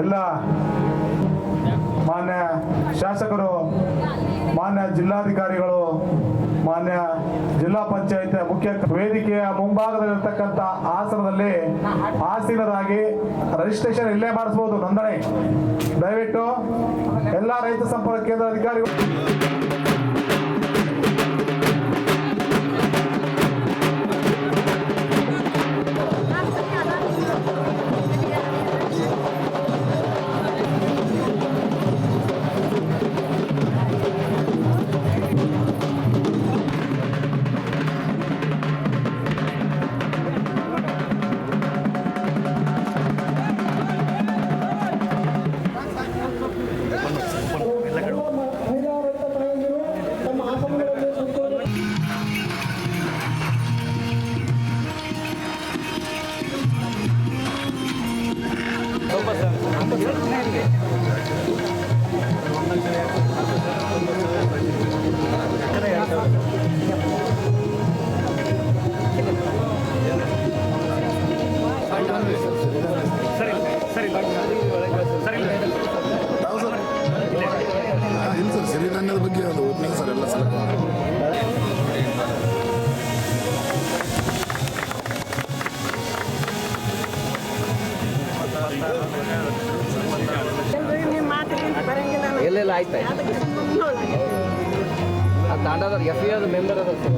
ಎಲ್ಲ ಮಾನ್ಯ ಶಾಸಕರು ಮಾನ್ಯ ಜಿಲ್ಲಾಧಿಕಾರಿಗಳು ಮಾನ್ಯ ಜಿಲ್ಲಾ ಪಂಚಾಯತ್ ಮುಖ್ಯ ವೇದಿಕೆಯ ಮುಂಭಾಗದಲ್ಲಿರ್ತಕ್ಕಂಥ ಆಸನದಲ್ಲಿ ಆಸೀನರಾಗಿ ರಿಜಿಸ್ಟ್ರೇಷನ್ ಇಲ್ಲೇ ಮಾಡಿಸ್ಬೋದು, ನೋಂದಣಿ. ದಯವಿಟ್ಟು ಎಲ್ಲ ರೈತ ಸಂಪರ್ಕ ಕೇಂದ್ರ ಅಧಿಕಾರಿಗಳು ಇಲ್ಲ ಸರ್ ಸಿರಿಧಾನ್ಯದ ಬಗ್ಗೆ ಓಪನಿಂಗ್ ಸರ್ ಎಲ್ಲ ಸರ್ ಎಲ್ಲ ಆಯ್ತಾ. ಆ ತಾಂಡದ ಎಫ್ ಐ ಆದ ಮೆಂಬರ್ ಅದ ಸರ್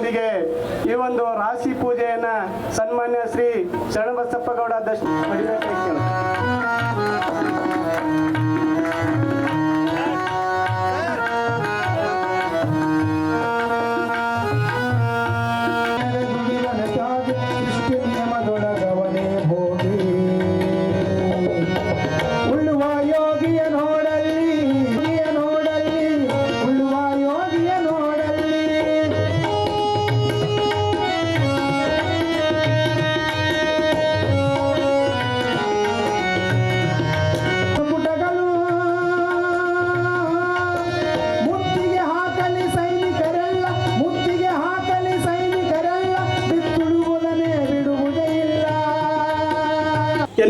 ಆಶಯದೊಂದಿಗೆ ಈ ಒಂದು ರಾಶಿ ಪೂಜೆಯನ್ನ ಸನ್ಮಾನ್ಯ ಶ್ರೀ ಶರಣಬಸಪ್ಪಗೌಡ ದಶ್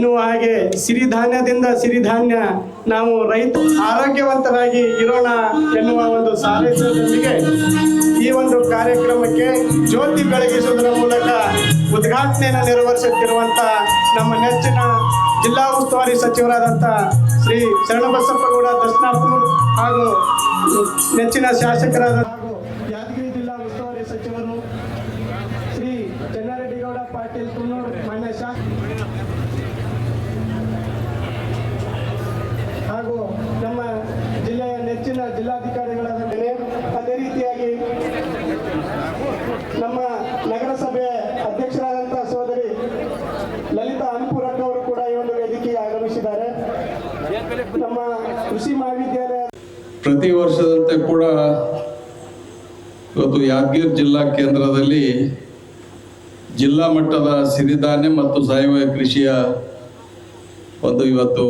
ಎನ್ನುವ ಹಾಗೆ ಸಿರಿಧಾನ್ಯದಿಂದ ಸಿರಿಧಾನ್ಯ ನಾವು ರೈತ ಆರೋಗ್ಯವಂತರಾಗಿ ಇರೋಣ ಎನ್ನುವ ಒಂದು ಸಾರಥ್ಯದೊಂದಿಗೆ ಈ ಒಂದು ಕಾರ್ಯಕ್ರಮಕ್ಕೆ ಜ್ಯೋತಿ ಬೆಳಗಿಸುವುದರ ಮೂಲಕ ಉದ್ಘಾಟನೆಯನ್ನು ನೆರವೇರಿಸುತ್ತಿರುವಂತ ನಮ್ಮ ನೆಚ್ಚಿನ ಜಿಲ್ಲಾ ಉಸ್ತುವಾರಿ ಸಚಿವರಾದಂತಹ ಶ್ರೀ ಶರಣಬಸಪ್ಪಗೌಡ ದರ್ಶನಾಪುರ್ ಹಾಗೂ ನೆಚ್ಚಿನ ಶಾಸಕರಾದ ಹಾಗೂ ಯಾದಗಿರಿ ಜಿಲ್ಲಾ ಉಸ್ತುವಾರಿ ಸಚಿವರು ಶ್ರೀ ಚೆನ್ನಾರೆಡ್ಡಿಗೌಡ ಪಾಟೀಲ್ ತುನ್ನೂರು ಮಾನ್ಯ ಶಾಸಕ ಹಾಗೂ ನಮ್ಮ ಜಿಲ್ಲೆಯ ನೆಚ್ಚಿನ ಜಿಲ್ಲಾಧಿಕಾರಿಗಳಾದ ಅದೇ ರೀತಿಯಾಗಿ ಪ್ರತಿ ವರ್ಷದಂತೆ ಕೂಡ ಇವತ್ತು ಯಾದಗಿರಿ ಜಿಲ್ಲಾ ಕೇಂದ್ರದಲ್ಲಿ ಜಿಲ್ಲಾ ಮಟ್ಟದ ಸಿರಿಧಾನ್ಯ ಮತ್ತು ಸಾವಯವ ಕೃಷಿಯ ಒಂದು ಇವತ್ತು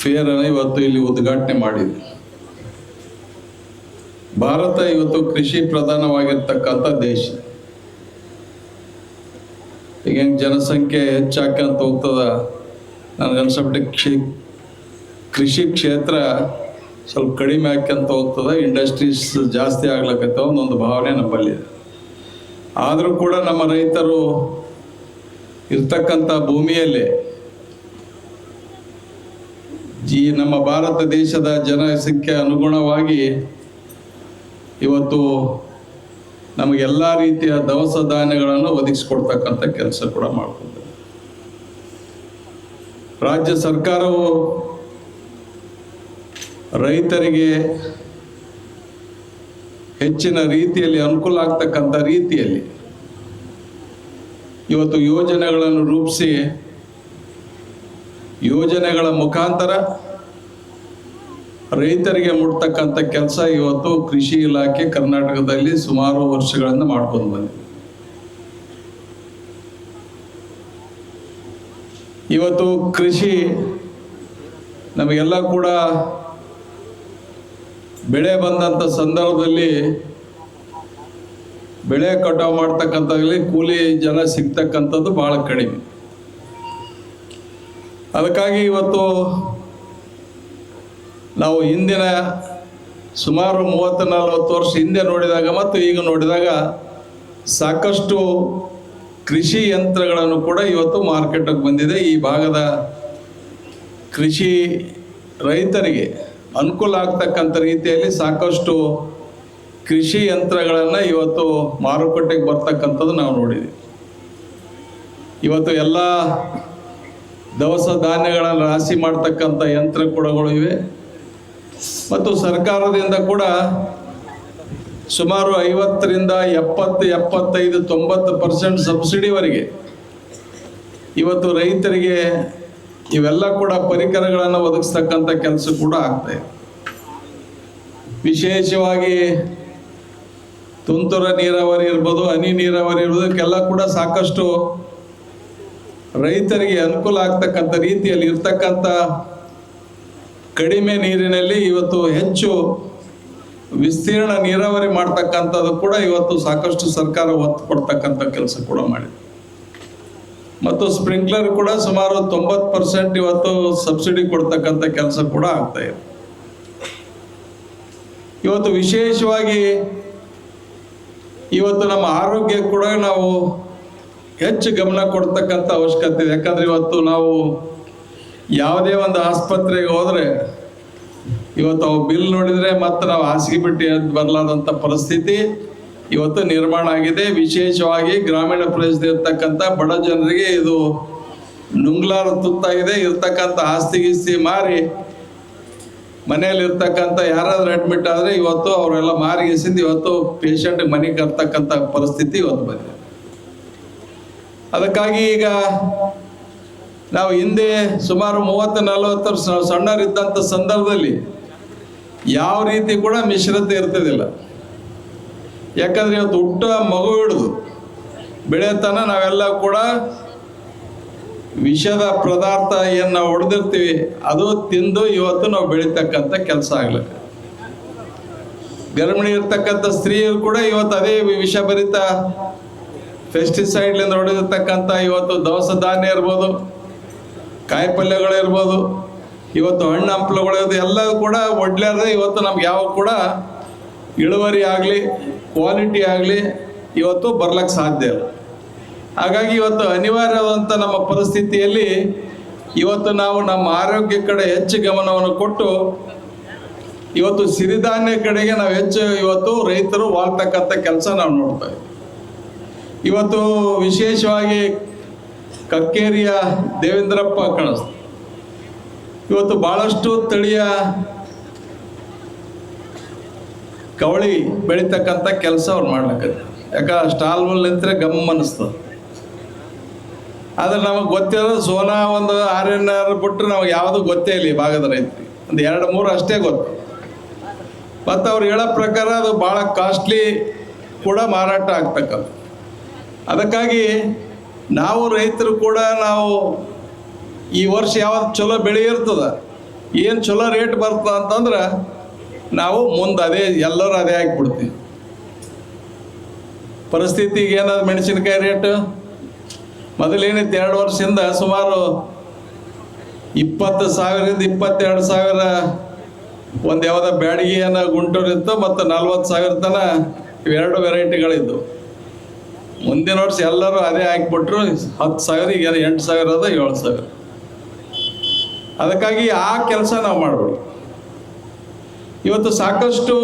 ಫೇರ್ ಅನ್ನು ಇವತ್ತು ಇಲ್ಲಿ ಉದ್ಘಾಟನೆ ಮಾಡಿದೆ. ಭಾರತ ಇವತ್ತು ಕೃಷಿ ಪ್ರಧಾನವಾಗಿರ್ತಕ್ಕಂಥ ದೇಶ. ಈಗ ಜನಸಂಖ್ಯೆ ಹೆಚ್ಚಾಕಂತ ಹೋಗ್ತದ? ನನಗನ್ಸಬಿಟ್ಟು ಕ್ಷಿ ಕೃಷಿ ಕ್ಷೇತ್ರ ಸ್ವಲ್ಪ ಕಡಿಮೆ ಆಕ್ಯಂತ ಹೋಗ್ತದೆ ಇಂಡಸ್ಟ್ರೀಸ್ ಜಾಸ್ತಿ ಆಗ್ಲಕತ್ತವ ಒಂದೊಂದು ಭಾವನೆ ನಮ್ಮಲ್ಲಿ ಆದರೂ ಕೂಡ ನಮ್ಮ ರೈತರು ಇರ್ತಕ್ಕಂಥ ಭೂಮಿಯಲ್ಲಿ ಈ ನಮ್ಮ ಭಾರತ ದೇಶದ ಜನಸಂಖ್ಯೆ ಅನುಗುಣವಾಗಿ ಇವತ್ತು ನಮಗೆಲ್ಲ ರೀತಿಯ ದವಸ ಧಾನ್ಯಗಳನ್ನು ಒದಗಿಸ್ಕೊಡ್ತಕ್ಕಂಥ ಕೆಲಸ ಕೂಡ ಮಾಡ್ಕೊತಾರೆ ರಾಜ್ಯ ಸರ್ಕಾರವು ರೈತರಿಗೆ ಹೆಚ್ಚಿನ ರೀತಿಯಲ್ಲಿ ಅನುಕೂಲ ಆಗ್ತಕ್ಕಂಥ ರೀತಿಯಲ್ಲಿ ಇವತ್ತು ಯೋಜನೆಗಳನ್ನು ರೂಪಿಸಿ, ಯೋಜನೆಗಳ ಮುಖಾಂತರ ರೈತರಿಗೆ ಮುಟ್ತಕ್ಕಂಥ ಕೆಲಸ ಇವತ್ತು ಕೃಷಿ ಇಲಾಖೆ ಕರ್ನಾಟಕದಲ್ಲಿ ಸುಮಾರು ವರ್ಷಗಳಿಂದ ಮಾಡ್ಕೊಂಡು ಬಂದಿದೆ. ಇವತ್ತು ಕೃಷಿ ನಮಗೆಲ್ಲ ಕೂಡ ಬೆಳೆ ಬಂದಂಥ ಸಂದರ್ಭದಲ್ಲಿ ಬೆಳೆ ಕಟಾವು ಮಾಡ್ತಕ್ಕಂಥದ್ರಲ್ಲಿ ಕೂಲಿ ಜನ ಸಿಗ್ತಕ್ಕಂಥದ್ದು ಬಹಳ ಕಡಿಮೆ. ಅದಕ್ಕಾಗಿ ಇವತ್ತು ನಾವು ಹಿಂದಿನ ಸುಮಾರು ಮೂವತ್ತು ನಲವತ್ತು ವರ್ಷ ಹಿಂದೆ ನೋಡಿದಾಗ ಮತ್ತು ಈಗ ನೋಡಿದಾಗ ಸಾಕಷ್ಟು ಕೃಷಿ ಯಂತ್ರಗಳನ್ನು ಕೂಡ ಇವತ್ತು ಮಾರ್ಕೆಟಿಗೆ ಬಂದಿದೆ. ಈ ಭಾಗದ ಕೃಷಿ ರೈತರಿಗೆ ಅನುಕೂಲ ಆಗ್ತಕ್ಕಂಥ ರೀತಿಯಲ್ಲಿ ಸಾಕಷ್ಟು ಕೃಷಿ ಯಂತ್ರಗಳನ್ನು ಇವತ್ತು ಮಾರುಕಟ್ಟೆಗೆ ಬರ್ತಕ್ಕಂಥದ್ದು ನಾವು ನೋಡಿದ್ದೀವಿ ಇವತ್ತು ಎಲ್ಲ ದವಸ ಧಾನ್ಯಗಳನ್ನು ರಾಶಿ ಮಾಡ್ತಕ್ಕಂಥ ಯಂತ್ರ ಕೂಡಗಳು ಇವೆ. ಮತ್ತು ಸರ್ಕಾರದಿಂದ ಕೂಡ ಸುಮಾರು ಐವತ್ತರಿಂದ ಎಪ್ಪತ್ತು, ಎಪ್ಪತ್ತೈದು, ತೊಂಬತ್ತು ಪರ್ಸೆಂಟ್ ಸಬ್ಸಿಡಿವರೆಗೆ ಇವತ್ತು ರೈತರಿಗೆ ಇವೆಲ್ಲ ಕೂಡ ಪರಿಕರಗಳನ್ನು ಒದಗಿಸ್ತಕ್ಕಂಥ ಕೆಲಸ ಕೂಡ ಆಗ್ತಾ ವಿಶೇಷವಾಗಿ ತುಂತುರ ನೀರಾವರಿ ಇರ್ಬೋದು, ಹನಿ ನೀರಾವರಿ ಇರ್ಬೋದಕ್ಕೆಲ್ಲ ಕೂಡ ಸಾಕಷ್ಟು ರೈತರಿಗೆ ಅನುಕೂಲ ಆಗ್ತಕ್ಕಂಥ ರೀತಿಯಲ್ಲಿ ಇರ್ತಕ್ಕಂಥ ಕಡಿಮೆ ನೀರಿನಲ್ಲಿ ಇವತ್ತು ಹೆಚ್ಚು ವಿಸ್ತೀರ್ಣ ನೀರಾವರಿ ಮಾಡ್ತಕ್ಕಂಥದ್ದು ಕೂಡ ಇವತ್ತು ಸಾಕಷ್ಟು ಸರ್ಕಾರ ಒತ್ತು ಕೊಡ್ತಕ್ಕಂಥ ಕೆಲಸ ಕೂಡ ಮಾಡಿದೆ. ಮತ್ತು ಸ್ಪ್ರಿಂಕ್ಲರ್ ಕೂಡ ಸುಮಾರು ತೊಂಬತ್ತು ಪರ್ಸೆಂಟ್ ಇವತ್ತು ಸಬ್ಸಿಡಿ ಕೊಡ್ತಕ್ಕಂಥ ಕೆಲಸ ಕೂಡ ಆಗ್ತಾ ಇದೆ. ಇವತ್ತು ವಿಶೇಷವಾಗಿ ಇವತ್ತು ನಮ್ಮ ಆರೋಗ್ಯ ಕೂಡ ನಾವು ಹೆಚ್ಚು ಗಮನ ಕೊಡ್ತಕ್ಕಂಥ ಅವಶ್ಯಕತೆ ಇದೆ. ಯಾಕಂದ್ರೆ ಇವತ್ತು ನಾವು ಯಾವುದೇ ಒಂದು ಆಸ್ಪತ್ರೆಗೆ ಹೋದ್ರೆ ಇವತ್ತು ಬಿಲ್ ನೋಡಿದ್ರೆ ಮತ್ತೆ ನಾವು ಹಾಸಿಗೆ ಬಿಟ್ಟು ಬರಲಾದಂಥ ಪರಿಸ್ಥಿತಿ. ಇವತ್ತು ನಿರ್ಮಾಣ ಆಗಿದೆ. ವಿಶೇಷವಾಗಿ ಗ್ರಾಮೀಣ ಪ್ರದೇಶದಲ್ಲಿರ್ತಕ್ಕಂಥ ಬಡ ಜನರಿಗೆ ಇದು ನುಂಗ್ಲಾರ ತುತ್ತಾಗಿದೆ ಇರ್ತಕ್ಕಂಥ ಆಸ್ತಿ ಗೀಸ್ತಿ ಮಾರಿ ಮನೆಯಲ್ಲಿ ಯಾರಾದರೂ ಅಡ್ಮಿಟ್ ಆದ್ರೆ ಇವತ್ತು ಅವರೆಲ್ಲ ಮಾರಿಗೆಸಿಂದ ಇವತ್ತು ಪೇಷಂಟ್ ಮನೆಗೆ ಕರ್ತಕ್ಕಂಥ ಪರಿಸ್ಥಿತಿ ಇವತ್ತು ಬಂದಿದೆ. ಅದಕ್ಕಾಗಿ ಈಗ ನಾವು ಹಿಂದೆ ಸುಮಾರು ಮೂವತ್ತು, ನಲವತ್ತು ವರ್ಷ ಸಣ್ಣರಿದ್ದಂಥ ಸಂದರ್ಭದಲ್ಲಿ ಯಾವ ರೀತಿ ಕೂಡ ಮಿಶ್ರತೆ ಇರ್ತಿದಿಲ್ಲ ಯಾಕಂದ್ರೆ ಇವತ್ತು ಹುಟ್ಟ ಮಗು ಹಿಡಿದು. ಬೆಳೆತನ ನಾವೆಲ್ಲ ಕೂಡ ವಿಷದ ಪದಾರ್ಥ ಏನು ನಾವು ಹೊಡೆದಿರ್ತೀವಿ. ಅದು ತಿಂದು ಇವತ್ತು ನಾವು ಬೆಳಿತಕ್ಕಂಥ ಕೆಲಸ ಆಗ್ಲಿಕ್ಕೆ ಗರ್ಭಿಣಿ ಇರ್ತಕ್ಕಂಥ ಸ್ತ್ರೀಯರು ಕೂಡ ಇವತ್ತು ಅದೇ ವಿಷಭರಿತ ಪೆಸ್ಟಿಸೈಡ್ಲಿಂದ ಹೊಡೆದಿರ್ತಕ್ಕಂಥ ಇವತ್ತು ದವಸ ಧಾನ್ಯ ಇರ್ಬೋದು, ಕಾಯಿ ಪಲ್ಯಗಳು ಇರ್ಬೋದು, ಇವತ್ತು ಹಣ್ಣು ಹಂಪಲುಗಳು ಎಲ್ಲ ಕೂಡ ಒಡ್ಲಾರ್ದೆ ಇವತ್ತು ನಮ್ಗೆ ಯಾವ ಕೂಡ ಇಳುವರಿ ಆಗಲಿ ಕ್ವಾಲಿಟಿ ಆಗಲಿ ಇವತ್ತು ಬರ್ಲಕ್ಕೆ ಸಾಧ್ಯ ಇಲ್ಲ. ಹಾಗಾಗಿ ಇವತ್ತು ಅನಿವಾರ್ಯವಾದಂಥ ನಮ್ಮ ಪರಿಸ್ಥಿತಿಯಲ್ಲಿ ಇವತ್ತು ನಾವು ನಮ್ಮ ಆರೋಗ್ಯ ಕಡೆ ಹೆಚ್ಚು ಗಮನವನ್ನು ಕೊಟ್ಟು ಇವತ್ತು ಸಿರಿಧಾನ್ಯ ಕಡೆಗೆ ನಾವು ಹೆಚ್ಚು ಇವತ್ತು ರೈತರು ವಾಳ್ತಕ್ಕಂಥ ಕೆಲಸ ನಾವು ನೋಡ್ತಾ ಇವತ್ತು ವಿಶೇಷವಾಗಿ ಕಕ್ಕೇರಿಯ ದೇವೇಂದ್ರಪ್ಪ ಕಾಣಿಸ್ತು. ಇವತ್ತು ಬಹಳಷ್ಟು ತಳಿಯ ಕವಳಿ ಬೆಳಿತಕ್ಕಂಥ ಕೆಲಸ ಅವ್ರು ಮಾಡ್ಲಿಕ್ಕೆ ಯಾಕ ಸ್ಟಾಲ್ ಮೇಲೆ ನಿಂತರೆ ಗಮ್ ಅನಿಸ್ತದೆ ಆದ್ರೆ ನಮಗೆ ಗೊತ್ತಿರೋದು ಸೋನಾ ಒಂದು ಆರ್ ಬಿಟ್ಟರೆ ನಮಗೆ ಯಾವುದು ಗೊತ್ತೇ ಇಲ್ಲ ಈ ಭಾಗದ ರೈತರಿಗೆ. ಒಂದು ಎರಡು ಮೂರು ಅಷ್ಟೇ ಗೊತ್ತು. ಮತ್ತು ಅವ್ರು ಹೇಳೋ ಪ್ರಕಾರ ಅದು ಭಾಳ ಕಾಸ್ಟ್ಲಿ ಕೂಡ ಮಾರಾಟ ಆಗ್ತಕ್ಕಂಥ ಅದಕ್ಕಾಗಿ ನಾವು ರೈತರು ಕೂಡ ನಾವು ಈ ವರ್ಷ ಯಾವ್ದು ಚಲೋ ಬೆಳೆ ಇರ್ತದ, ಏನು ಚಲೋ ರೇಟ್ ಬರ್ತದ ಅಂತಂದ್ರೆ ನಾವು ಮುಂದೆ ಅದೇ, ಎಲ್ಲರೂ ಅದೇ ಹಾಕ್ಬಿಡ್ತೀವಿ ಪರಿಸ್ಥಿತಿಗೆ ಏನದು ಮೆಣಸಿನಕಾಯಿ ರೇಟ್? ಮೊದಲೇನಿತ್ತು ಎರಡು ವರ್ಷದಿಂದ ಸುಮಾರು ಇಪ್ಪತ್ತು ಸಾವಿರದಿಂದ ಇಪ್ಪತ್ತೆರಡು ಸಾವಿರ ಒಂದು ಯಾವುದೋ ಬ್ಯಾಡಗಿಯನ್ನು ಗುಂಟೂರಿತ್ತು ಮತ್ತು ನಲ್ವತ್ತು ಸಾವಿರ ತನ ಇವೆರಡು ವೆರೈಟಿಗಳಿದ್ದವು ಮುಂದಿನ ವರ್ಷ ಎಲ್ಲರೂ ಅದೇ ಹಾಕಿಬಿಟ್ರು ಹತ್ತು ಸಾವಿರ ಈಗ ಎಂಟು ಸಾವಿರ ಅದ, ಏಳು ಸಾವಿರ. ಅದಕ್ಕಾಗಿ ಆ ಕೆಲಸ ನಾವು ಮಾಡಬೇಕು. ಇವತ್ತು ಸಾಕಷ್ಟು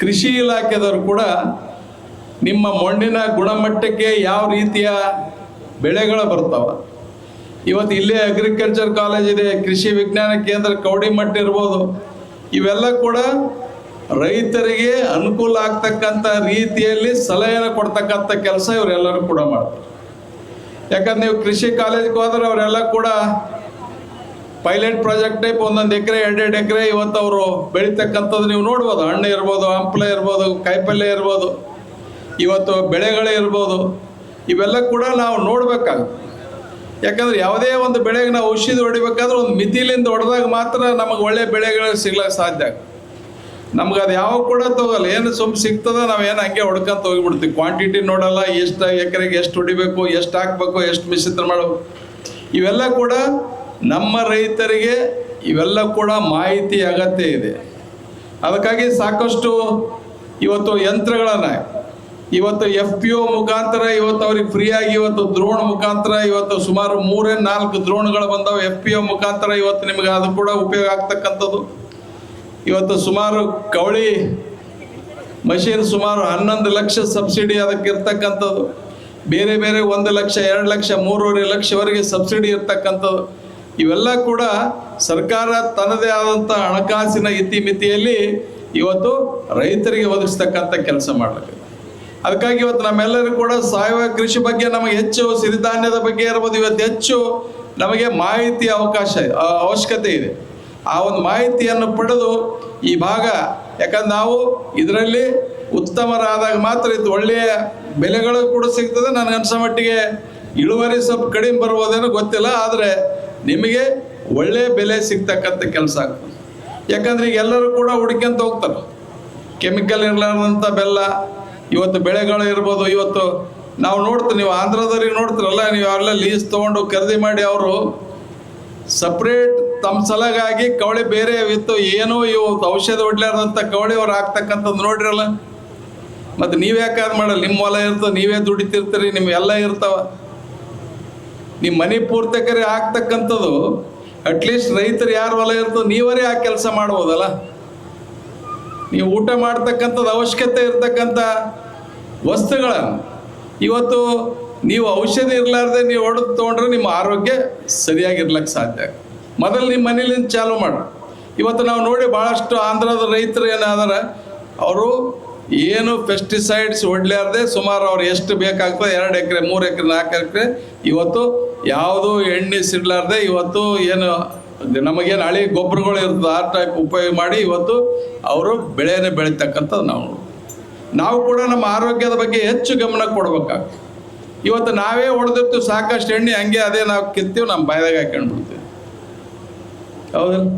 ಕೃಷಿ ಇಲಾಖೆದವರು ಕೂಡ ನಿಮ್ಮ ಮಣ್ಣಿನ ಗುಣಮಟ್ಟಕ್ಕೆ ಯಾವ ರೀತಿಯ ಬೆಳೆಗಳು ಬರ್ತಾವ? ಇವತ್ತು ಇಲ್ಲೇ ಅಗ್ರಿಕಲ್ಚರ್ ಕಾಲೇಜ್ ಇದೆ, ಕೃಷಿ ವಿಜ್ಞಾನ ಕೇಂದ್ರ ಕೌಡಿಮಟ್ಟ ಇರ್ಬೋದು. ಇವೆಲ್ಲ ಕೂಡ ರೈತರಿಗೆ ಅನುಕೂಲ ಆಗ್ತಕ್ಕಂಥ ರೀತಿಯಲ್ಲಿ ಸಲಹೆಯನ್ನು ಕೊಡ್ತಕ್ಕಂಥ ಕೆಲಸ ಇವರೆಲ್ಲರೂ ಕೂಡ ಮಾಡ್ತಾರೆ. ಯಾಕಂದ್ರೆ ನೀವು ಕೃಷಿ ಕಾಲೇಜ್ಗೆ ಹೋದ್ರೆ ಅವರೆಲ್ಲ ಕೂಡ ಪೈಲಟ್ ಪ್ರಾಜೆಕ್ಟ್ ಟೈಪ್ ಒಂದೊಂದು ಎಕರೆ, ಎರಡೆರಡು ಎಕರೆ ಇವತ್ತು ಅವರು ಬೆಳಿತಕ್ಕಂಥದ್ದು ನೀವು ನೋಡ್ಬೋದು. ಹಣ್ಣು ಇರ್ಬೋದು, ಹಂಪ್ಲೆ ಇರ್ಬೋದು ಕಾಯಿಪಲ್ಯ ಇರ್ಬೋದು, ಇವತ್ತು ಬೆಳೆಗಳೇ ಇರ್ಬೋದು. ಇವೆಲ್ಲ ಕೂಡ ನಾವು ನೋಡ್ಬೇಕಾಗುತ್ತೆ. ಯಾಕಂದ್ರೆ ಯಾವುದೇ ಒಂದು ಬೆಳೆಗೆ ನಾವು ಔಷಧಿ ಹೊಡಿಬೇಕಾದ್ರೆ ಒಂದು ಮಿತಿಲಿಂದ ಹೊಡೆದಾಗ ಮಾತ್ರ ನಮಗೆ ಒಳ್ಳೆ ಬೆಳೆಗಳು ಸಿಗ್ಲಕ್ಕೆ ಸಾಧ್ಯ ನಮ್ಗೆ ಅದು ಯಾವ ಕೂಡ ತಗೋಲ್ಲ. ಏನು ಸುಮ್ ಸಿಗ್ತದ, ನಾವು ಏನು ಹಂಗೆ ಹೊಡ್ಕೊಂತ ಹೋಗಿಬಿಡ್ತೀವಿ. ಕ್ವಾಂಟಿಟಿ ನೋಡಲ್ಲ, ಎಷ್ಟು ಎಕರೆಗೆ ಎಷ್ಟು ಹೊಡಿಬೇಕು, ಎಷ್ಟು ಹಾಕ್ಬೇಕು, ಎಷ್ಟು ಮಿಶ್ರಿತ ಮಾಡಬೇಕು. ಇವೆಲ್ಲ ಕೂಡ ನಮ್ಮ ರೈತರಿಗೆ ಇವೆಲ್ಲ ಕೂಡ ಮಾಹಿತಿ ಅಗತ್ಯ ಇದೆ. ಅದಕ್ಕಾಗಿ ಸಾಕಷ್ಟು ಇವತ್ತು ಯಂತ್ರಗಳನ್ನು, ಇವತ್ತು ಎಫ್ ಪಿ ಒ ಮುಖಾಂತರ, ಇವತ್ತು ಅವ್ರಿಗೆ ಫ್ರೀಯಾಗಿ ಇವತ್ತು ದ್ರೋಣ್ ಮುಖಾಂತರ, ಇವತ್ತು ಸುಮಾರು ಮೂರೇ ನಾಲ್ಕು ದ್ರೋಣ್ಗಳು ಬಂದವು. ಎಫ್ ಪಿ ಒ ಮುಖಾಂತರ ಇವತ್ತು ನಿಮಗೆ ಅದು ಕೂಡ ಉಪಯೋಗ ಆಗ್ತಕ್ಕಂಥದ್ದು. ಇವತ್ತು ಸುಮಾರು ಕವಳಿ ಮಷೀನ್ ಸುಮಾರು ಹನ್ನೊಂದು ಲಕ್ಷ ಸಬ್ಸಿಡಿ ಅದಕ್ಕೆ ಇರ್ತಕ್ಕಂಥದ್ದು. ಬೇರೆ ಬೇರೆ ಒಂದು ಲಕ್ಷ, ಎರಡು ಲಕ್ಷ, ಮೂರುವರೆ ಲಕ್ಷವರೆಗೆ ಸಬ್ಸಿಡಿ ಇರ್ತಕ್ಕಂಥದ್ದು. ಇವೆಲ್ಲ ಕೂಡ ಸರ್ಕಾರ ತನ್ನದೇ ಆದಂಥ ಹಣಕಾಸಿನ ಇತಿಮಿತಿಯಲ್ಲಿ ಇವತ್ತು ರೈತರಿಗೆ ಒದಗಿಸ್ತಕ್ಕಂಥ ಕೆಲಸ ಮಾಡಲಿಕ್ಕೆ ಅದಕ್ಕಾಗಿ ಇವತ್ತು ನಮ್ಮೆಲ್ಲರೂ ಕೂಡ ಸಾವಯವ ಕೃಷಿ ಬಗ್ಗೆ ನಮಗೆ ಹೆಚ್ಚು ಸಿರಿಧಾನ್ಯದ ಬಗ್ಗೆ ಇರ್ಬೋದು, ಇವತ್ತು ಹೆಚ್ಚು ನಮಗೆ ಮಾಹಿತಿ ಅವಕಾಶ ಅವಶ್ಯಕತೆ ಇದೆ. ಆ ಒಂದು ಮಾಹಿತಿಯನ್ನು ಪಡೆದು ಈ ಭಾಗ, ಯಾಕಂದ್ರೆ ನಾವು ಇದರಲ್ಲಿ ಉತ್ತಮರಾದಾಗ ಮಾತ್ರ ಇದು ಒಳ್ಳೆಯ ಬೆಲೆಗಳು ಕೂಡ ಸಿಗ್ತದೆ. ನನಗೆ ಅನ್ಸೋ ಮಟ್ಟಿಗೆ ಇಳುವರಿ ಸ್ವಲ್ಪ ಕಡಿಮೆ ಬರ್ಬೋದೇನೋ ಗೊತ್ತಿಲ್ಲ, ಆದರೆ ನಿಮಗೆ ಒಳ್ಳೆ ಬೆಲೆ ಸಿಗ್ತಕ್ಕಂಥ ಕೆಲಸ ಆಗ್ತದೆ. ಯಾಕಂದ್ರೆ ಈಗ ಎಲ್ಲರೂ ಕೂಡ ಹುಡ್ಕೊಂತ ಹೋಗ್ತಾರೆ. ಕೆಮಿಕಲ್ ಇರಲಾರ್ದಂಥ ಬೆಲ್ಲ, ಇವತ್ತು ಬೆಳೆಗಳು ಇರ್ಬೋದು, ಇವತ್ತು ನಾವು ನೋಡ್ತೀವಿ, ನೀವು ಆಂಧ್ರದವ್ರಿಗೆ ನೋಡ್ತೀರಲ್ಲ, ನೀವು ಅವೆಲ್ಲ ಲೀಸ್ ತೊಗೊಂಡು ಖರೀದಿ ಮಾಡಿ ಅವರು ಸಪ್ರೇಟ್ ತಮ್ಮ ಸಲಗಾಗಿ ಕವಳಿ ಬೇರೆ ಇತ್ತು, ಏನೋ ಇವು ಔಷಧ ಹೊಡ್ಲಾರ್ದಂಥ ಕವಳಿ ಅವ್ರು ಹಾಕ್ತಕ್ಕಂಥದ್ದು ನೋಡಿರಲ್ಲ. ಮತ್ತು ನೀವು ಅದು ಮಾಡಲ್ಲ? ನಿಮ್ಮ ಹೊಲ ಇರ್ತದೆ, ನೀವೇ ದುಡಿತಿರ್ತೀರಿ, ನಿಮ್ಗೆಲ್ಲ ಇರ್ತಾವ. ನಿಮ್ಮ ಮನೆ ಪೂರ್ತಿಕರೇ ಆಗ್ತಕ್ಕಂಥದ್ದು ಅಟ್ಲೀಸ್ಟ್ ರೈತರು ಯಾರು ಹೊಲ ಇರ್ತದೆ ನೀವರೇ ಆ ಕೆಲಸ ಮಾಡ್ಬೋದಲ್ಲ? ನೀವು ಊಟ ಮಾಡ್ತಕ್ಕಂಥದ್ದು ಅವಶ್ಯಕತೆ ಇರ್ತಕ್ಕಂಥ ವಸ್ತುಗಳ ಇವತ್ತು ನೀವು ಔಷಧಿ ಇರಲಾರ್ದೆ ನೀವು ಹೊಡೆದು ತೊಗೊಂಡ್ರೆ ನಿಮ್ಮ ಆರೋಗ್ಯ ಸರಿಯಾಗಿರ್ಲಕ್ಕೆ ಸಾಧ್ಯ ಮೊದಲು ನಿಮ್ಮ ಮನೇಲಿಂದ ಚಾಲು ಮಾಡಿ. ಇವತ್ತು ನಾವು ನೋಡಿ ಭಾಳಷ್ಟು ಆಂಧ್ರದ ರೈತರು ಏನಾದ್ರೆ, ಅವರು ಏನು ಪೆಸ್ಟಿಸೈಡ್ಸ್ ಹೊಡ್ಲಾರ್ದೆ ಸುಮಾರು ಅವ್ರು ಎಷ್ಟು ಬೇಕಾಗ್ತದೆ? ಎರಡು ಎಕರೆ, ಮೂರು ಎಕರೆ, ನಾಲ್ಕು ಎಕರೆ. ಇವತ್ತು ಯಾವುದು ಎಣ್ಣೆ ಸಿಡ್ಲಾರ್ದೆ ಇವತ್ತು ಏನು ನಮಗೇನು ಹಳಿ ಗೊಬ್ಬರಗಳು ಇರ್ತದೆ, ಆ ಟೈಪ್ ಉಪಯೋಗ ಮಾಡಿ ಇವತ್ತು ಅವರು ಬೆಳೆಯನ್ನು ಬೆಳೀತಕ್ಕಂಥದ್ದು ನಾವು ನಾವು ಕೂಡ ನಮ್ಮ ಆರೋಗ್ಯದ ಬಗ್ಗೆ ಹೆಚ್ಚು ಗಮನ ಕೊಡ್ಬೇಕಾಗ್ತದೆ. ಇವತ್ತು ನಾವೇ ಹೊಡೆದಿರ್ತೀವಿ ಸಾಕಷ್ಟು ಎಣ್ಣೆ ಹಂಗೆ ಅದೇ ನಾವು ಕಿತ್ತೀವಿ, ನಮ್ಮ ಬಾಯ್ದಾಗ ಹಾಕೊಂಡ್ಬಿಡ್ತೀವಿ ಹೌದಲ್ಲ?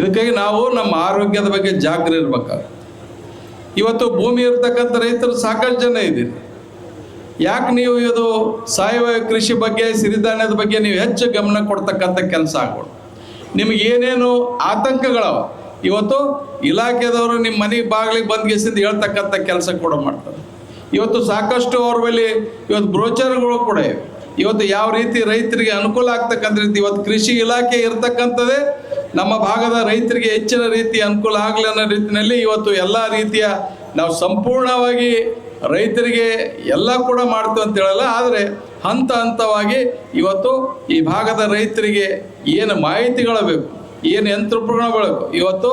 ಇದಕ್ಕಾಗಿ ನಾವು ನಮ್ಮ ಆರೋಗ್ಯದ ಬಗ್ಗೆ ಜಾಗೃತಿ ಇರ್ಬೇಕಾಗ್ತದೆ. ಇವತ್ತು ಭೂಮಿ ಇರ್ತಕ್ಕಂಥ ರೈತರು ಸಾಕಷ್ಟು ಜನ ಇದ್ದೀರಿ. ಯಾಕೆ ನೀವು ಇದು ಸಾವಯವ ಕೃಷಿ ಬಗ್ಗೆ, ಸಿರಿಧಾನ್ಯದ ಬಗ್ಗೆ ನೀವು ಹೆಚ್ಚು ಗಮನ ಕೊಡ್ತಕ್ಕಂಥ ಕೆಲಸ ಆಗ್ಬೋದು. ನಿಮ್ಗೆ ಏನೇನು ಆತಂಕಗಳವ, ಇವತ್ತು ಇಲಾಖೆದವರು ನಿಮ್ಮ ಮನೆಗೆ ಬಾಗಿಲಿಗೆ ಬಂದ್ಗೆಸಿಂದ ಹೇಳ್ತಕ್ಕಂಥ ಕೆಲಸ ಕೂಡ ಮಾಡ್ತಾರೆ. ಇವತ್ತು ಸಾಕಷ್ಟು ಅವ್ರ ಬಳಿ ಇವತ್ತು ಬ್ರೋಚರ್ಗಳು ಕೂಡ ಇವೆ. ಇವತ್ತು ಯಾವ ರೀತಿ ರೈತರಿಗೆ ಅನುಕೂಲ ಆಗ್ತಕ್ಕಂಥ ರೀತಿ, ಇವತ್ತು ಕೃಷಿ ಇಲಾಖೆ ಇರ್ತಕ್ಕಂಥದ್ದೇ ನಮ್ಮ ಭಾಗದ ರೈತರಿಗೆ ಹೆಚ್ಚಿನ ರೀತಿ ಅನುಕೂಲ ಆಗಲಿ ಅನ್ನೋ ರೀತಿಯಲ್ಲಿ ಇವತ್ತು ಎಲ್ಲ ರೀತಿಯ ನಾವು ಸಂಪೂರ್ಣವಾಗಿ ರೈತರಿಗೆ ಎಲ್ಲ ಕೂಡ ಮಾಡ್ತೀವಿ ಅಂತ ಹೇಳಲ್ಲ, ಆದರೆ ಹಂತ ಹಂತವಾಗಿ ಇವತ್ತು ಈ ಭಾಗದ ರೈತರಿಗೆ ಏನು ಮಾಹಿತಿಗಳು ಬೇಕು, ಏನು ಯಂತ್ರೋಪಕರಣಗಳು ಇವತ್ತು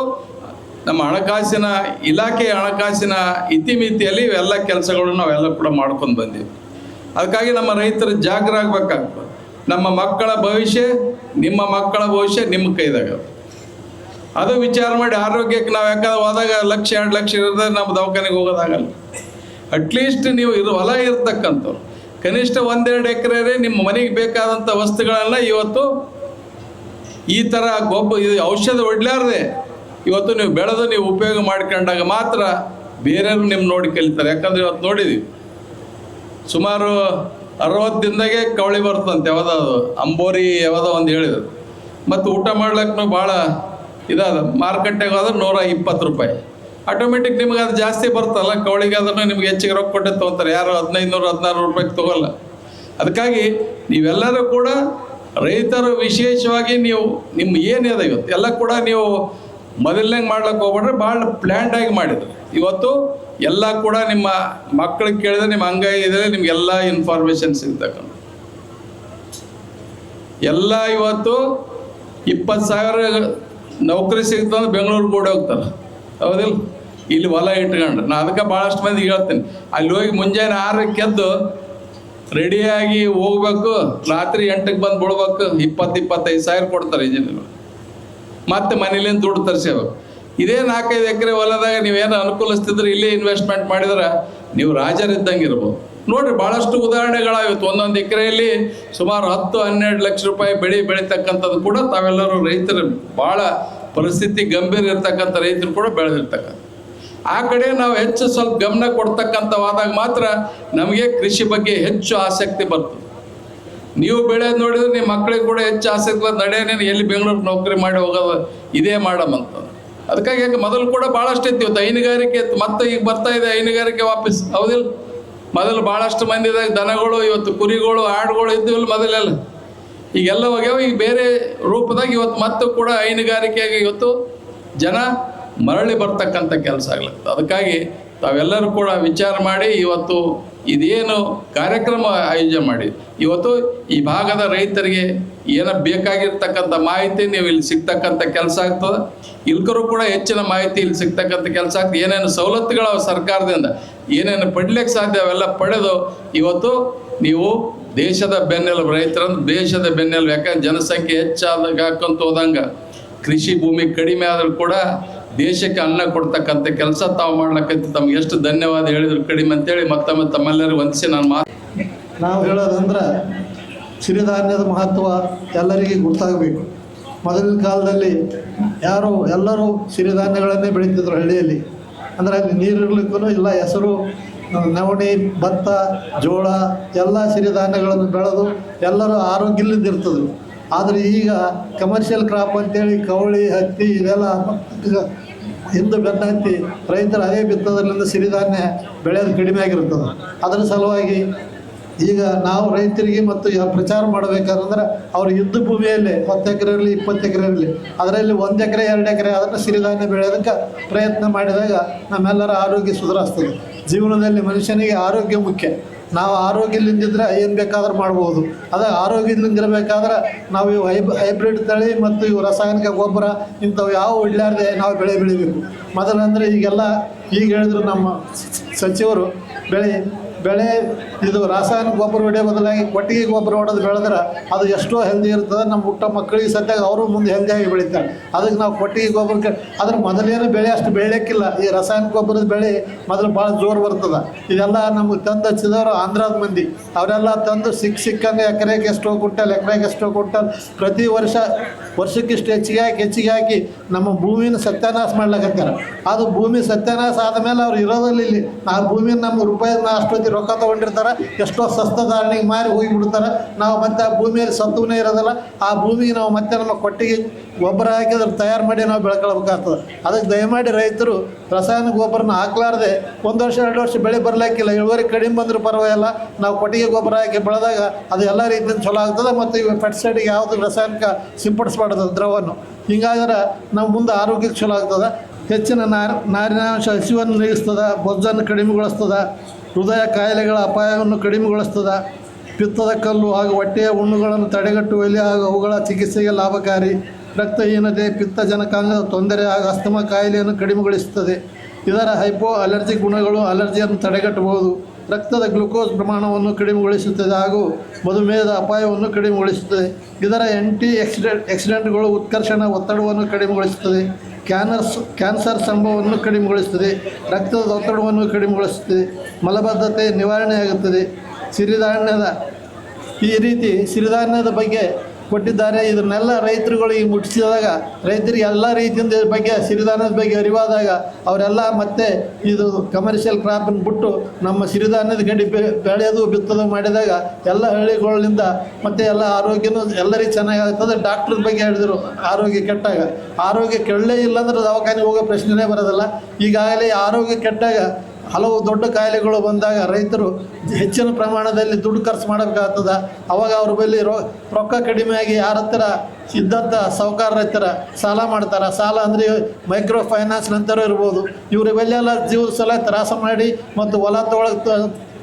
ನಮ್ಮ ಹಣಕಾಸಿನ ಇಲಾಖೆಯ ಹಣಕಾಸಿನ ಇತಿಮಿತಿಯಲ್ಲಿ ಇವೆಲ್ಲ ಕೆಲಸಗಳನ್ನು ನಾವೆಲ್ಲ ಕೂಡ ಮಾಡ್ಕೊಂಡು ಬಂದೀವಿ. ಅದಕ್ಕಾಗಿ ನಮ್ಮ ರೈತರು ಜಾಗರ ಆಗ್ಬೇಕಾಗ್ತದೆ ನಮ್ಮ ಮಕ್ಕಳ ಭವಿಷ್ಯ, ನಿಮ್ಮ ಮಕ್ಕಳ ಭವಿಷ್ಯ ನಿಮ್ಮ ಕೈದಾಗ. ಅದು ವಿಚಾರ ಮಾಡಿ ಆರೋಗ್ಯಕ್ಕೆ ನಾವು ಯಾಕಂದ್ರೆ ಹೋದಾಗ ಲಕ್ಷ, ಎರಡು ಲಕ್ಷ ಇರೋದ್ರೆ ನಮ್ಮ ದವಾಖಾನೆಗೆ ಹೋಗೋದಾಗಲ್ಲ. ಅಟ್ಲೀಸ್ಟ್ ನೀವು ಇದು ಹೊಲ ಇರ್ತಕ್ಕಂಥವ್ರು. ಕನಿಷ್ಠ ಒಂದೆರಡು ಎಕರೆ ನಿಮ್ಮ ಮನೆಗೆ ಬೇಕಾದಂಥ ವಸ್ತುಗಳನ್ನ ಇವತ್ತು ಈ ಥರ ಗೊಬ್ಬ, ಇದು ಔಷಧ ಹೊಡ್ಲಾರ್ದೆ ಇವತ್ತು ನೀವು ಬೆಳೆದು ನೀವು ಉಪಯೋಗ ಮಾಡ್ಕೊಂಡಾಗ ಮಾತ್ರ ಬೇರೆಯವರು ನಿಮ್ಮ ನೋಡಿ ಕಲಿತಾರೆ. ಯಾಕಂದ್ರೆ ಇವತ್ತು ನೋಡಿದ್ವಿ. ಸುಮಾರು ಅರವತ್ತು ದಿನದಾಗೆ ಕವಳಿ ಬರ್ತಂತೆ ಯಾವ್ದ ಅದು, ಅಂಬೋರಿ ಯಾವುದೋ ಒಂದು ಹೇಳಿದ್ರು. ಮತ್ತು ಊಟ ಮಾಡ್ಲಕ್ಕೂ ಭಾಳ ಇದಾದ, ಮಾರುಕಟ್ಟೆಗೆ ಹೋದ್ರೆ ನೂರ ಇಪ್ಪತ್ತು ರೂಪಾಯಿ. ಆಟೋಮೆಟಿಕ್ ನಿಮ್ಗೆ ಅದು ಜಾಸ್ತಿ ಬರ್ತಲ್ಲ ಕವಳಿಗೆ ಅದನ್ನು ನಿಮ್ಗೆ ಹೆಚ್ಚಿಗೆ ರೊಕ್ಕ ಕೊಟ್ಟೆ ತೊಗೊತಾರೆ. ಯಾರು ಹದಿನೈದು ನೂರು ಹದಿನಾರು ರೂಪಾಯಿಗೆ ತೊಗೊಲ್ಲ. ಅದಕ್ಕಾಗಿ ನೀವೆಲ್ಲರೂ ಕೂಡ ರೈತರು ವಿಶೇಷವಾಗಿ ನೀವು ನಿಮ್ಮ ಏನಿದೆ ಇವತ್ತು? ಎಲ್ಲ ಕೂಡ ನೀವು ಮೊದಲನೇ ಮಾಡ್ಲಿಕ್ಕೆ ಹೋಗ್ಬಿಟ್ರೆ ಭಾಳ ಪ್ಲ್ಯಾಂಡಾಗಿ ಮಾಡಿದ್ರು. ಇವತ್ತು ಎಲ್ಲ ಕೂಡ ನಿಮ್ಮ ಮಕ್ಕಳಿಗೆ ಕೇಳಿದ್ರೆ, ನಿಮ್ಮ ಅಂಗೈ ಇದ್ರೆ ನಿಮ್ಗೆಲ್ಲ ಇನ್ಫಾರ್ಮೇಷನ್ ಸಿಗ್ತಕ್ಕಂಥ ಎಲ್ಲ ಇವತ್ತು ಇಪ್ಪತ್ತು ಸಾವಿರ ನೌಕರಿ ಸಿಗ್ತಂದ್ರೆ ಬೆಂಗಳೂರು ಕೂಡ ಹೋಗ್ತಾರೆ. ಹೌದಿಲ್ಲ? ಇಲ್ಲಿ ಹೊಲ ಇಟ್ಕೊಂಡ್ರೆ ನಾ ಅದಕ್ಕೆ ಭಾಳಷ್ಟು ಮಂದಿಗೆ ಹೇಳ್ತೀನಿ. ಅಲ್ಲಿ ಹೋಗಿ ಮುಂಜಾನೆ ಆರಕ್ಕೆ ಎದ್ದು ರೆಡಿಯಾಗಿ ಹೋಗ್ಬೇಕು. ರಾತ್ರಿ ಎಂಟಕ್ಕೆ ಬಂದು ಬಿಡ್ಬೇಕು ಇಪ್ಪತ್ತು ಇಪ್ಪತ್ತೈದು ಸಾವಿರ ಕೊಡ್ತಾರೆ ಇಂಜಿನಿಯರ್ ಮತ್ತೆ ಮನೇಲಿಂದ ದುಡ್ಡು ತರಿಸ್ಬೇಕು ಇದೇ ನಾಲ್ಕೈದು ಎಕರೆ ಹೊಲದಾಗ ನೀವೇನು ಅನುಕೂಲಿಸ್ತಿದ್ರೆ ಇಲ್ಲೇ ಇನ್ವೆಸ್ಟ್ಮೆಂಟ್ ಮಾಡಿದ್ರೆ ನೀವು ರಾಜರಿದ್ದಂಗೆ ಇರ್ಬೋದು ನೋಡ್ರಿ ಭಾಳಷ್ಟು ಉದಾಹರಣೆಗಳಾಗಿತ್ತು. ಒಂದೊಂದು ಎಕರೆಯಲ್ಲಿ ಸುಮಾರು ಹತ್ತು, ಹನ್ನೆರಡು ಲಕ್ಷ ರೂಪಾಯಿ ಬೆಳೆ ಬೆಳೀತಕ್ಕಂಥದ್ದು ಕೂಡ ತಾವೆಲ್ಲರೂ ರೈತರು ಭಾಳ ಪರಿಸ್ಥಿತಿ ಗಂಭೀರ ಇರ್ತಕ್ಕಂಥ ರೈತರು ಕೂಡ ಬೆಳೆದಿರ್ತಕ್ಕಂಥ ಆ ಕಡೆ ನಾವು ಹೆಚ್ಚು ಸ್ವಲ್ಪ ಗಮನ ಕೊಡ್ತಕ್ಕಂಥವಾದಾಗ ಮಾತ್ರ ನಮಗೆ ಕೃಷಿ ಬಗ್ಗೆ ಹೆಚ್ಚು ಆಸಕ್ತಿ ಬರ್ತದೆ. ನೀವು ಬೆಳೆ ನೋಡಿದ್ರೆ ನಿಮ್ಮ ಮಕ್ಕಳಿಗೆ ಕೂಡ ಹೆಚ್ಚು ಆಸಕ್ತಿ ಬಂದು ಎಲ್ಲಿ ಬೆಂಗಳೂರು ನೌಕರಿ ಮಾಡಿ ಹೋಗೋದು, ಇದೇ ಮಾಡಮಂತ ಅದಕ್ಕಾಗಿ ಯಾಕೆ ಮೊದಲು ಕೂಡ ಭಾಳಷ್ಟು ಇತ್ತು ಇವತ್ತು ಹೈನುಗಾರಿಕೆ ಮತ್ತೆ ಈಗ ಬರ್ತಾ ಇದೆ ಹೈನುಗಾರಿಕೆ ವಾಪಸ್. ಹೌದಿಲ್ಲ? ಮೊದಲು ಭಾಳಷ್ಟು ಮಂದಿದಾಗ ದನಗಳು, ಇವತ್ತು ಕುರಿಗಳು, ಆಡುಗಳು ಇದ್ದಿಲ್ಲ ಮೊದಲೆಲ್ಲ. ಈಗೆಲ್ಲ ಹೋಗ್ಯಾವ. ಈಗ ಬೇರೆ ರೂಪದಾಗ ಇವತ್ತು ಮತ್ತೆ ಕೂಡ ಹೈನುಗಾರಿಕೆಯಾಗಿ ಇವತ್ತು ಜನ ಮರಳಿ ಬರ್ತಕ್ಕಂಥ ಕೆಲಸ ಆಗ್ಲಿ ಅದಕ್ಕಾಗಿ ತಾವೆಲ್ಲರೂ ಕೂಡ ವಿಚಾರ ಮಾಡಿ ಇವತ್ತು ಇದೇನು ಕಾರ್ಯಕ್ರಮ ಆಯೋಜನೆ ಮಾಡಿ. ಇವತ್ತು ಈ ಭಾಗದ ರೈತರಿಗೆ ಏನ ಬೇಕಾಗಿರ್ತಕ್ಕಂಥ ಮಾಹಿತಿ ನೀವು ಇಲ್ಲಿ ಸಿಗ್ತಕ್ಕಂಥ ಕೆಲಸ ಆಗ್ತದೆ. ಇಲ್ಕರು ಕೂಡ ಹೆಚ್ಚಿನ ಮಾಹಿತಿ ಇಲ್ಲಿ ಸಿಗ್ತಕ್ಕಂಥ ಕೆಲಸ ಆಗ್ತದೆ. ಏನೇನು ಸವಲತ್ತುಗಳು ಸರ್ಕಾರದಿಂದ, ಏನೇನು ಪಡ್ಲಿಕ್ಕೆ ಸಾಧ್ಯ ಅವೆಲ್ಲ ಪಡೆದು ಇವತ್ತು ನೀವು ದೇಶದ ಬೆನ್ನೆಲುಬು ರೈತರಂದ್ರೆ ದೇಶದ ಬೆನ್ನೆಲುಬು, ಯಾಕಂದ್ರೆ ಜನಸಂಖ್ಯೆ ಹೆಚ್ಚಾದಾಗ ಹಾಕೊಂತ ಹೋದಂಗ, ಕೃಷಿ ಭೂಮಿ ಕಡಿಮೆ ಆದರೂ ಕೂಡ ದೇಶಕ್ಕೆ ಅನ್ನ ಕೊಡ್ತಕ್ಕಂಥ ಕೆಲಸ ತಾವು ಮಾಡ್ಲಕ್ಕಂತ ತಮ್ಗೆ ಎಷ್ಟು ಧನ್ಯವಾದ ಹೇಳಿದ್ರು ಕಡಿಮೆ ಅಂತೇಳಿ ಮತ್ತೊಮ್ಮೆ ತಮ್ಮೆಲ್ಲರಿಗೂ ವಂದಿಸಿ ನಾನು ಮಾತು ನಾವು ಹೇಳೋದಂದ್ರೆ ಸಿರಿಧಾನ್ಯದ ಮಹತ್ವ ಎಲ್ಲರಿಗೆ ಗೊತ್ತಾಗಬೇಕು. ಮೊದಲಿನ ಕಾಲದಲ್ಲಿ ಯಾರು ಎಲ್ಲರೂ ಸಿರಿಧಾನ್ಯಗಳನ್ನೇ ಬೆಳೀತಿದ್ರು ಹಳ್ಳಿಯಲ್ಲಿ. ಅಂದರೆ ಅಲ್ಲಿ ನೀರು ಇಲ್ಲ, ಹೆಸರು, ನವಣಿ, ಭತ್ತ, ಜೋಳ, ಎಲ್ಲ ಸಿರಿಧಾನ್ಯಗಳನ್ನು ಬೆಳೆದು ಎಲ್ಲರೂ ಆರೋಗ್ಯ ಇರ್ತದ್ರು. ಆದರೆ ಈಗ ಕಮರ್ಷಿಯಲ್ ಕ್ರಾಪ್ ಅಂತೇಳಿ ಕವಳಿ ಹತ್ತಿ ಇದೆಲ್ಲ ಹಿಂದೆ ಬೆನ್ನ ಹತ್ತಿ ರೈತರು ಅದೇ ಬಿತ್ತೋದ್ರಿಂದ ಸಿರಿಧಾನ್ಯ ಬೆಳೆಯೋದು ಕಡಿಮೆ ಆಗಿರ್ತದೆ ಅದರ ಸಲುವಾಗಿ ಈಗ ನಾವು ರೈತರಿಗೆ ಮತ್ತು ಪ್ರಚಾರ ಮಾಡಬೇಕಾದ್ರೆ ಅವ್ರು ಯುದ್ಧ ಭೂಮಿಯಲ್ಲಿ ಹತ್ತು ಎಕರೆ ಇರಲಿ, ಇಪ್ಪತ್ತು ಎಕರೆ ಇರಲಿ, ಅದರಲ್ಲಿ ಒಂದು ಎಕರೆ, ಎರಡು ಎಕರೆ ಅದನ್ನು ಸಿರಿಧಾನ್ಯ ಬೆಳೆಯೋದಕ್ಕೆ ಪ್ರಯತ್ನ ಮಾಡಿದಾಗ ನಮ್ಮೆಲ್ಲರ ಆರೋಗ್ಯ ಸುಧಾರಿಸ್ತದೆ. ಜೀವನದಲ್ಲಿ ಮನುಷ್ಯನಿಗೆ ಆರೋಗ್ಯ ಮುಖ್ಯ. ನಾವು ಆರೋಗ್ಯದಿಂದಿದ್ರೆ ಏನು ಬೇಕಾದ್ರೂ ಮಾಡ್ಬೋದು. ಅದೇ ಆರೋಗ್ಯದಿಂದ ಇರಬೇಕಾದ್ರೆ ನಾವು ಇವು ಹೈಬ್, ಹೈಬ್ರಿಡ್ ತಳಿ ಮತ್ತು ಇವು ರಾಸಾಯನಿಕ ಗೊಬ್ಬರ ಇಂಥವು ಯಾವ ಇಡ್ಲಾರ್ದೆ ನಾವು ಬೆಳೆ ಬೆಳಿಬೇಕು. ಮೊದಲಂದರೆ ಈಗೆಲ್ಲ, ಈಗ ಹೇಳಿದ್ರು ನಮ್ಮ ಸಚಿವರು ಬೆಳೆ ಬೆಳೆ, ಇದು ರಾಸಾಯನಿಕ ಗೊಬ್ಬರ ಹೊಡೆಯೋ ಬದಲಾಗಿ ಕೊಟ್ಟಿಗೆ ಗೊಬ್ಬರ ಹೊಡೆದು ಬೆಳೆದ್ರೆ ಅದು ಎಷ್ಟೋ ಹೆಲ್ದಿ ಇರ್ತದೆ. ನಮ್ಮ ಹುಟ್ಟ ಮಕ್ಕಳಿಗೆ ಸದ್ಯಾಗ ಅವರು ಮುಂದೆ ಹೆಲ್ದಿಯಾಗಿ ಬೆಳೀತಾರೆ. ಅದಕ್ಕೆ ನಾವು ಕೊಟ್ಟಿಗೆ ಗೊಬ್ಬರಕ್ಕೆ ಅದ್ರ ಮೊದಲೇನು ಬೆಳೆ ಅಷ್ಟು ಬೆಳೆಯೋಕ್ಕಿಲ್ಲ ಈ ರಾಸಾಯನಿಕ ಗೊಬ್ಬರದ ಬೆಳೆ ಮೊದಲು ಭಾಳ ಜೋರು ಬರ್ತದೆ. ಇದೆಲ್ಲ ನಮಗೆ ತಂದು ಹಚ್ಚಿದವರು ಆಂಧ್ರದ ಮಂದಿ. ಅವರೆಲ್ಲ ತಂದು ಸಿಕ್ಕ ಸಿಕ್ಕಂಗೆ ಎಕರೆಗೆ ಎಷ್ಟೋ ಕುಂಟಲ್ ಎಕರೆಗೆ ಎಷ್ಟೋ ಕುಂಟಲ್ ಪ್ರತಿ ವರ್ಷ ವರ್ಷಕ್ಕಿಷ್ಟು ಹೆಚ್ಚಿಗೆ ಹಾಕಿ ಹೆಚ್ಚಿಗೆ ಹಾಕಿ ನಮ್ಮ ಭೂಮಿನ ಸತ್ಯಾನಾಶ ಮಾಡ್ಲಕತ್ತಾರ. ಅದು ಭೂಮಿ ಸತ್ಯಾನಾಶ ಆದಮೇಲೆ ಅವ್ರು ಇರೋದಲ್ಲಿ ಇಲ್ಲಿ. ಆ ಭೂಮಿನ ನಮ್ಮ ರೂಪಾಯಿ ಅಷ್ಟೊತ್ತಿ ರೊಕ್ಕ ತೊಗೊಂಡಿರ್ತಾರೆ, ಎಷ್ಟೋ ಸಸ್ತಧಾರಣೆಗೆ ಮಾರಿ ಹೋಗಿ ಬಿಡ್ತಾರೆ. ನಾವು ಮತ್ತೆ ಆ ಭೂಮಿಯಲ್ಲಿ ಸತ್ವನೇ ಇರೋದಿಲ್ಲ, ಆ ಭೂಮಿಗೆ ನಾವು ಮತ್ತೆ ನಮ್ಮ ಕೊಟ್ಟಿಗೆ ಗೊಬ್ಬರ ಹಾಕಿದ್ರೆ ತಯಾರು ಮಾಡಿ ನಾವು ಬೆಳ್ಕೊಳ್ಬೇಕಾಗ್ತದೆ. ಅದಕ್ಕೆ ದಯಮಾಡಿ ರೈತರು ರಾಸಾಯನಿಕ ಗೊಬ್ಬರನ ಹಾಕ್ಲಾರ್ದೆ, ಒಂದು ವರ್ಷ, ಎರಡು ವರ್ಷ ಬೆಳೆ ಬರ್ಲಿಕ್ಕಿಲ್ಲ, ಇಳುವರಿ ಕಡಿಮೆ ಬಂದರೂ ಪರವಾಗಿಲ್ಲ, ನಾವು ಕೊಟ್ಟಿಗೆ ಗೊಬ್ಬರ ಹಾಕಿ ಬೆಳೆದಾಗ ಅದು ಎಲ್ಲ ರೀತಿಯಿಂದ ಚಲೋ ಆಗ್ತದೆ ಮತ್ತು ಇವು ಪೆಟ್ಸೈಡಿಗೆ ಯಾವುದು ರಾಸಾಯನಿಕ ಸಿಂಪಡಿಸ್ಬಾರ್ದು ದ್ರವವನ್ನು ಹಿಂಗಾದ್ರೆ ನಾವು ಮುಂದೆ ಆರೋಗ್ಯಕ್ಕೆ ಚಲೋ ಆಗ್ತದೆ. ಹೆಚ್ಚಿನ ನಾರ್, ನಾರಿನಾಂಶ ಹಸಿವನ್ನು ನೀಗಿಸ್ತದೆ, ಬೊಜ್ಜನ್ನು ಕಡಿಮೆಗೊಳಿಸ್ತದೆ ಹೃದಯ ಕಾಯಿಲೆಗಳ ಅಪಾಯವನ್ನು ಕಡಿಮೆಗೊಳಿಸ್ತದೆ. ಪಿತ್ತದ ಕಲ್ಲು ಹಾಗೂ ಹೊಟ್ಟೆಯ ಹುಣ್ಣುಗಳನ್ನು ತಡೆಗಟ್ಟುವಲ್ಲಿ ಹಾಗೂ ಅವುಗಳ ಚಿಕಿತ್ಸೆಗೆ ಲಾಭಕಾರಿ. ರಕ್ತಹೀನತೆ, ಪಿತ್ತಜನಕಾಂಗದ ತೊಂದರೆ ಹಾಗೂ ಅಸ್ತಮ ಕಾಯಿಲೆಯನ್ನು ಕಡಿಮೆಗೊಳಿಸುತ್ತದೆ. ಇದರ ಹೈಪೋ ಅಲರ್ಜಿ ಗುಣಗಳು ಅಲರ್ಜಿಯನ್ನು ತಡೆಗಟ್ಟಬಹುದು. ರಕ್ತದ ಗ್ಲುಕೋಸ್ ಪ್ರಮಾಣವನ್ನು ಕಡಿಮೆಗೊಳಿಸುತ್ತದೆ ಹಾಗೂ ಮಧುಮೇಹದ ಅಪಾಯವನ್ನು ಕಡಿಮೆಗೊಳಿಸುತ್ತದೆ. ಇದರ ಆ್ಯಂಟಿ ಆಕ್ಸಿಡೆಂಟ್ ಆಕ್ಸಿಡೆಂಟ್ಗಳು ಉತ್ಕರ್ಷಣ ಒತ್ತಡವನ್ನು ಕಡಿಮೆಗೊಳಿಸುತ್ತದೆ. ಕ್ಯಾನರ್ಸ್ ಕ್ಯಾನ್ಸರ್ ಸಂಭವವನ್ನು ಕಡಿಮೆಗೊಳಿಸುತ್ತದೆ ರಕ್ತದ ಒತ್ತಡವನ್ನು ಕಡಿಮೆಗೊಳಿಸುತ್ತದೆ ಮಲಬದ್ಧತೆ ನಿವಾರಣೆಯಾಗುತ್ತದೆ. ಸಿರಿಧಾನ್ಯದ ಈ ರೀತಿ ಸಿರಿಧಾನ್ಯದ ಬಗ್ಗೆ ಕೊಟ್ಟಿದ್ದಾರೆ. ಇದನ್ನೆಲ್ಲ ರೈತರುಗಳಿಗೆ ಮುಟ್ಟಿಸಿದಾಗ, ರೈತರಿಗೆ ಎಲ್ಲ ರೀತಿಯಿಂದ ಬಗ್ಗೆ, ಸಿರಿಧಾನ್ಯದ ಬಗ್ಗೆ ಅರಿವಾದಾಗ, ಅವರೆಲ್ಲ ಮತ್ತೆ ಇದು ಕಮರ್ಷಿಯಲ್ ಕ್ರಾಪನ್ನು ಬಿಟ್ಟು ನಮ್ಮ ಸಿರಿಧಾನ್ಯದ ಗಡಿ ಬೆಳೆಯೋದು ಬಿತ್ತೋದು ಮಾಡಿದಾಗ ಎಲ್ಲ ಹಳ್ಳಿಗಳಿಂದ ಮತ್ತೆ ಎಲ್ಲ ಆರೋಗ್ಯನೂ ಎಲ್ಲರಿಗೂ ಚೆನ್ನಾಗಾಗ್ತದೆ. ಡಾಕ್ಟ್ರದ ಬಗ್ಗೆ ಹೇಳಿದರು, ಆರೋಗ್ಯ ಕೆಟ್ಟಾಗ. ಆರೋಗ್ಯ ಕೆಳ್ಳೇ ಇಲ್ಲ ಅಂದ್ರೆ ದವಾಖಾನೆಗೆ ಹೋಗೋ ಪ್ರಶ್ನೆನೇ ಬರೋದಲ್ಲ. ಈಗಾಗಲೇ ಆರೋಗ್ಯ ಕೆಟ್ಟಾಗ ಹಲವು ದೊಡ್ಡ ಕಾಯಿಲೆಗಳು ಬಂದಾಗ ರೈತರು ಹೆಚ್ಚಿನ ಪ್ರಮಾಣದಲ್ಲಿ ದುಡ್ಡು ಖರ್ಚು ಮಾಡಬೇಕಾಗ್ತದ. ಅವಾಗ ಅವ್ರ ಬಳಿ ರೊ, ರೊಕ್ಕ ಕಡಿಮೆಯಾಗಿ ಯಾರ ಹತ್ರ ಇದ್ದಂಥ ಸಾಹುಕಾರ ರೈತರ ಸಾಲ ಮಾಡ್ತಾರೆ. ಸಾಲ ಅಂದರೆ ಮೈಕ್ರೋ ಫೈನಾನ್ಸ್ ನಂತರ ಇರ್ಬೋದು. ಇವ್ರ ಬೆಲೆಲ್ಲ ಜೀವದ ಸಲ ತ್ರಾಸ ಮಾಡಿ ಮತ್ತು ಹೊಲ ತೊಗೊಳಕ್ಕೆ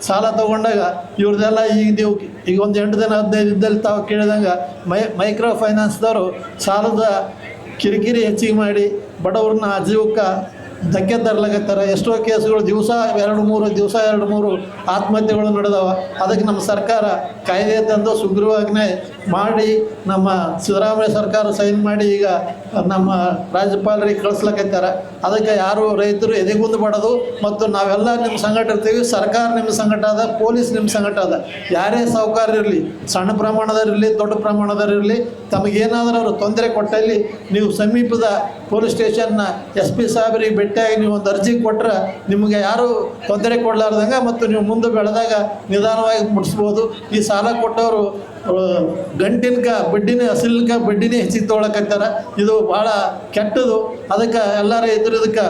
ಸಾಲ ತಗೊಂಡಾಗ ಇವ್ರದ್ದೆಲ್ಲ ಈಗ ನೀವು ಈಗ ಒಂದು ಎಂಟು ದಿನ, ಹದಿನೈದು ದಿನದಲ್ಲಿ ತಾವು ಕೇಳಿದಂಗೆ ಮೈ, ಮೈಕ್ರೋ ಫೈನಾನ್ಸ್ದವರು ಸಾಲದ ಕಿರಿಕಿರಿ ಹೆಚ್ಚಿಗೆ ಮಾಡಿ ಬಡವ್ರನ್ನ ಜೀವಕ್ಕೆ ಧಕ್ಕೆ ತರ್ಲಾಕತ್ತಾರ. ಎಷ್ಟೋ ಕೇಸ್ಗಳು ದಿವಸ ಎರಡು ಮೂರು, ದಿವಸ ಎರಡು ಮೂರು ಆತ್ಮಹತ್ಯೆಗಳು ನಡೆದವ. ಅದಕ್ಕೆ ನಮ್ಮ ಸರ್ಕಾರ ಕಾಯ್ದೆ ತಂದು ಸುಗ್ರೀವಾಜ್ಞೆ ಮಾಡಿ ನಮ್ಮ ಸಿದ್ದರಾಮಯ್ಯ ಸರ್ಕಾರ ಸೈನ್ ಮಾಡಿ ಈಗ ನಮ್ಮ ರಾಜ್ಯಪಾಲರಿಗೆ ಕಳಿಸ್ಲಕ್ಕೈತಾರೆ ಅದಕ್ಕೆ ಯಾರು ರೈತರು ಎದೆಗುಂದು ಬಡದು ಮತ್ತು ನಾವೆಲ್ಲ ನಿಮ್ಮ ಸಂಘಟ ಇರ್ತೀವಿ, ಸರ್ಕಾರ ನಿಮ್ಮ ಸಂಘಟ ಅದ, ಪೊಲೀಸ್ ನಿಮ್ಮ ಸಂಘಟ ಅದ. ಯಾರೇ ಸಾಹುಕಾರ ಇರಲಿ, ಸಣ್ಣ ಪ್ರಮಾಣದವರಿರಲಿ ದೊಡ್ಡ ಪ್ರಮಾಣದವರಿರಲಿ ತಮಗೇನಾದರೂ ಅವರು ತೊಂದರೆ ಕೊಟ್ಟಲ್ಲಿ ನೀವು ಸಮೀಪದ ಪೊಲೀಸ್ ಸ್ಟೇಷನ್ನ ಎಸ್ ಪಿ ಸಾಹೇಬರಿಗೆ ಭೇಟಿಯಾಗಿ ನೀವು ಒಂದು ಅರ್ಜಿ ಕೊಟ್ಟರೆ ನಿಮಗೆ ಯಾರು ತೊಂದರೆ ಕೊಡಲಾರ್ದಂಗೆ ಮತ್ತು ನೀವು ಮುಂದೆ ಬೆಳೆದಾಗ ನಿಧಾನವಾಗಿ ಮುಟ್ಟಿಸ್ಬೋದು ಈ ಸಾಲ ಕೊಟ್ಟವರು ಗಂಟಿನ್ಕ ಬಡ್ಡಿನೇ ಅಸಲಿನ್ಕ ಬಡ್ಡಿನೇ ಹೆಚ್ಚಿಗೆ ತೊಗೊಳಕತ್ತಾರ ಇದು ಭಾಳ ಕೆಟ್ಟದು. ಅದಕ್ಕೆ ಎಲ್ಲರ ಎದುರು ಇದಕ್ಕೆ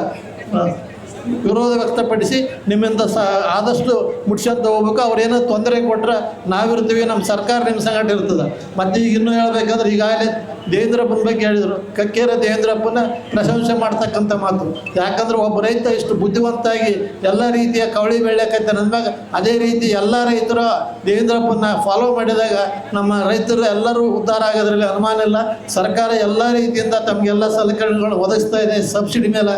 ವಿರೋಧ ವ್ಯಕ್ತಪಡಿಸಿ ನಿಮ್ಮಿಂದ ಸ ಆದಷ್ಟು ಮುಟ್ಸ್ಕೊಂತ ಹೋಗ್ಬೇಕು. ಅವ್ರೇನೋ ತೊಂದರೆ ಕೊಟ್ಟರೆ ನಾವಿರ್ತೀವಿ ನಮ್ಮ ಸರ್ಕಾರ ನಿಮ್ಮ ಸಂಗಟ ಇರ್ತದೆ. ಮತ್ತು ಈಗ ಇನ್ನೂ ಹೇಳ್ಬೇಕಂದ್ರೆ ಈಗಾಗಲೇ ದೇವೇಂದ್ರಪ್ಪನ ಬಗ್ಗೆ ಹೇಳಿದರು. ಕಕ್ಕೇರ ದೇವೇಂದ್ರಪ್ಪನ ಪ್ರಶಂಸೆ ಮಾಡ್ತಕ್ಕಂಥ ಮಾತು. ಯಾಕಂದ್ರೆ ಒಬ್ಬ ರೈತ ಇಷ್ಟು ಬುದ್ಧಿವಂತಾಗಿ ಎಲ್ಲ ರೀತಿಯ ಕವಳಿ ಬೆಳೆಯಕೈತೆ ಅಂದಾಗ ಅದೇ ರೀತಿ ಎಲ್ಲ ರೈತರು ದೇವೇಂದ್ರಪ್ಪನ ಫಾಲೋ ಮಾಡಿದಾಗ ನಮ್ಮ ರೈತರು ಎಲ್ಲರೂ ಉದ್ಧಾರ ಆಗೋದ್ರಲ್ಲಿ ಅನುಮಾನ ಇಲ್ಲ. ಸರ್ಕಾರ ಎಲ್ಲ ರೀತಿಯಿಂದ ತಮಗೆಲ್ಲ ಸಲಕರಣೆಗಳು ಒದಗಿಸ್ತಾ ಇದೆ ಸಬ್ಸಿಡಿ ಮೇಲೆ.